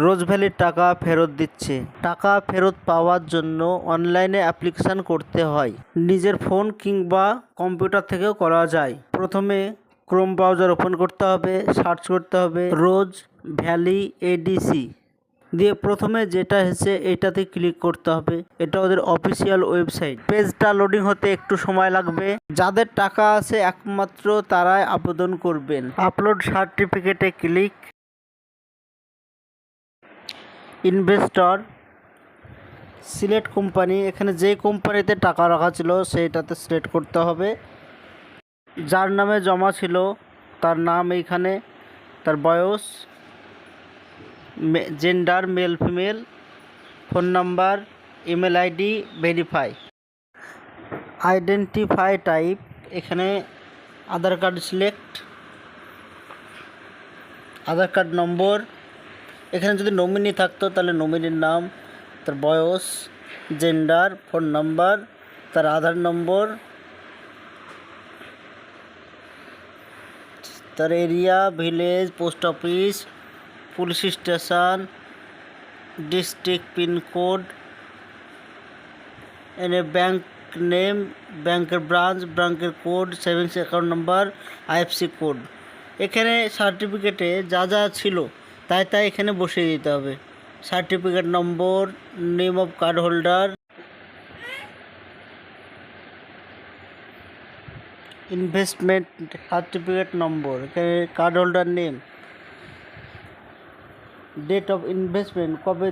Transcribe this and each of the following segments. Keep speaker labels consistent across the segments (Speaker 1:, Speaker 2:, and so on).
Speaker 1: রোজ ভ্যালির টাকা ফেরত দিচ্ছে। টাকা ফেরত পাওয়ার জন্য অনলাইনে অ্যাপ্লিকেশন করতে হয়। নিজের ফোন কিংবা কম্পিউটার থেকেও করা যায়। প্রথমে ক্রোম ব্রাউজার ওপেন করতে হবে, সার্চ করতে হবে, রোজ ভ্যালি এডিসি দিয়ে প্রথমে যেটা এসেছে এটাতে ক্লিক করতে হবে। এটা ওদের অফিসিয়াল ওয়েবসাইট। পেজটা লোডিং হতে একটু সময় লাগবে। যাদের টাকা আছে একমাত্র তারাই আবেদন করবেন। আপলোড সার্টিফিকেটে ক্লিক। ইনভেস্টর সিলেক্ট কোম্পানি, এখানে যে কোম্পানিতে টাকা রাখা ছিল সেইটাতে সিলেক্ট করতে হবে। যার নামে জমা ছিল, তার নাম এইখানে, তার বয়স gender male female phone number email ID verify identify type এখানে Aadhaar card select Aadhaar card number এখানে যদি নমিনি থাকতো, তাহলে নমিনির নাম, তার বয়স জেন্ডার ফোন নাম্বার তার আধার নম্বর, তার area village post office police station district pin code এনে ব্যাংক নেম ব্যাংকের ব্রাঞ্চ ব্যাংকের code savings account number IFC code এখানে সার্টিফিকেটে যা যা ছিল তাই তাই এখানে বসিয়ে দিতে হবে। Certificate number name of card holder investment certificate number এখানে card holder name date of investment কবে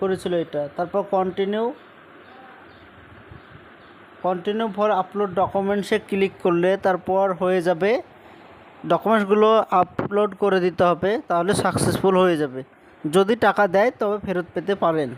Speaker 1: করেছিল এটা, তারপর কন্টিনিউ কন্টিনিউ ফর আপলোড ডকুমেন্টসে ক্লিক করলে তারপর হয়ে যাবে ডকুমেন্টসগুলো আপলোড করে দিতে হবে, তাহলে সাকসেসফুল হয়ে যাবে। যদি টাকা দেয়, তবে ফেরত পেতে পারেন।